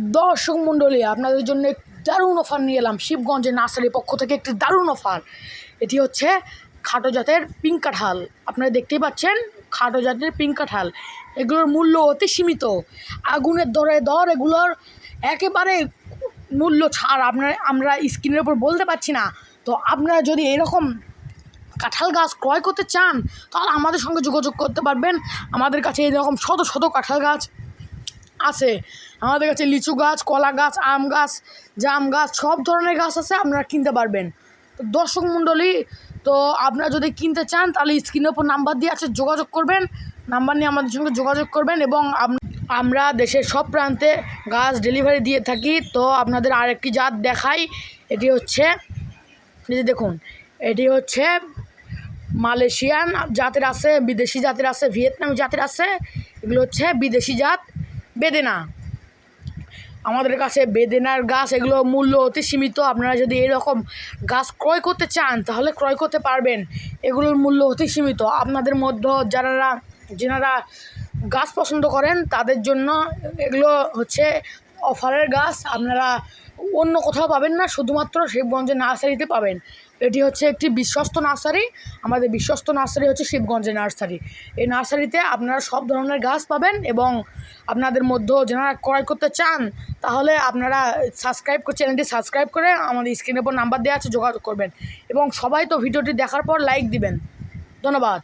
দর্শক মণ্ডলী, আপনাদের জন্য দারুণ অফার নিয়ে এলাম। শিবগঞ্জের নার্সারির পক্ষ থেকে একটি দারুণ অফার। এটি হচ্ছে খাটো জাতের পিঙ্ক কাঁঠাল। আপনারা দেখতেই পাচ্ছেন, খাটো জাতের পিঙ্ক কাঁঠাল। এগুলোর মূল্য অতি সীমিত। আগুনের দরে দর এগুলোর একেবারে মূল্য ছাড়। আপনার আমরা স্ক্রিনের উপর বলতে পারছি না। তো আপনারা যদি এরকম কাঁঠাল গাছ ক্রয় করতে চান, তাহলে আমাদের সঙ্গে যোগাযোগ করতে পারবেন। আমাদের কাছে এরকম শত শত কাঁঠাল গাছ আছে। আমাদের কাছে লিচু গাছ, কলা গাছ, আম গাছ, জাম গাছ, সব ধরনের গাছ আছে, আপনারা কিনতে পারবেন। তো দর্শক মণ্ডলী, তো আপনারা যদি কিনতে চান, তাহলে স্ক্রিনের ওপর নাম্বার দিয়ে আছে, যোগাযোগ করবেন। নাম্বার নিয়ে আমাদের সঙ্গে যোগাযোগ করবেন এবং আমরা দেশের সব প্রান্তে গাছ ডেলিভারি দিয়ে থাকি। তো আপনাদের আরেকটি জাত দেখাই, এটি হচ্ছে যে দেখুন, এটি হচ্ছে মালয়েশিয়ান জাতের আছে, বিদেশি জাতের আছে, ভিয়েতনামি জাতের আছে, এগুলো হচ্ছে বিদেশি জাত। বেদেনা। আমাদের কাছে বেদেনার গাছ, এগুলো মূল্য অতি সীমিত। আপনারা যদি এরকম গাছ ক্রয় করতে চান, তাহলে ক্রয় করতে পারবেন। এগুলোর মূল্য অতি সীমিত। আপনাদের মধ্যে যারা যেনারা গাছ পছন্দ করেন, তাদের জন্য এগুলো হচ্ছে অফারের গাছ, আপনারা অন্য কোথাও পাবেন না, শুধুমাত্র শিবগঞ্জের নার্সারিতে পাবেন। এটি হচ্ছে একটি বিশ্বস্ত নার্সারি। আমাদের বিশ্বস্ত নার্সারি হচ্ছে শিবগঞ্জের নার্সারি। এই নার্সারিতে আপনারা সব ধরনের গাছ পাবেন এবং আপনাদের মধ্যে যারা ক্রয় করতে চান, তাহলে আপনারা সাবস্ক্রাইব করে চ্যানেলটি সাবস্ক্রাইব করে আমাদের স্ক্রিনের উপর নাম্বার দেওয়া আছে যোগাযোগ করবেন। এবং সবাই তো ভিডিওটি দেখার পর লাইক দিবেন। ধন্যবাদ।